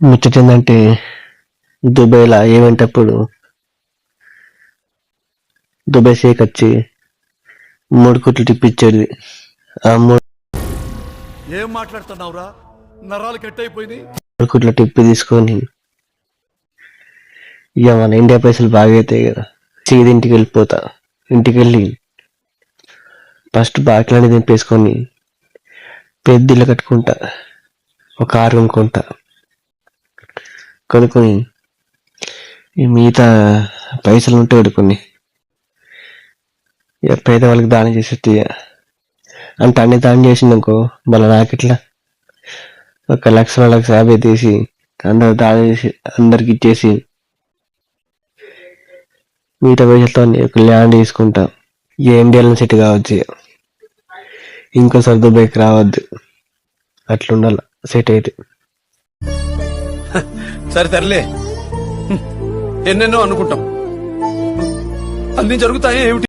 ముచ్చట ఏంటంటే దుబాయ్లో ఏమంటప్పుడు దుబాయ్ షేక్ వచ్చి మూడు కోట్లు టిప్పించేది ఆ మూడు ఏం మాట్లాడుతున్నావురా? నరాలు కట్ అయిపోయినాయి కోట్ల టిప్పు తీసుకొని ఇక మన ఇండియా పైసలు బాగా అవుతాయి కదా. సీదా ఇంటికి వెళ్ళిపోతా. ఇంటికి వెళ్ళి ఫస్ట్ బాకిలని దింపేసుకొని పెద్ద ఇల్లు కట్టుకుంటా. ఒక కారు కొనుక్కుంటా. కొనుక్కొని ఈ మిగతా పైసలు ఉంటే కొన్ని ఇక పేదవాళ్ళకి దానం చేసేది ఇక. అంటే అన్ని దానం చేసిందనుకో మళ్ళీ నాకు ఒక లక్ష లక్ష యాభై తీసి అందరు దానం చేసి అందరికి ఇచ్చేసి మిగతా పైసలతో ఒక ల్యాండ్ తీసుకుంటా. ఏ సెట్ కావచ్చు ఇక. ఇంకోసారి దుబాయ్కి రావద్దు. అట్లుండాలి సెట్ అయితే. సరే తరలే. ఎన్నెన్నో అనుకుంటాం. అన్ని జరుగుతాయి ఏమిటి?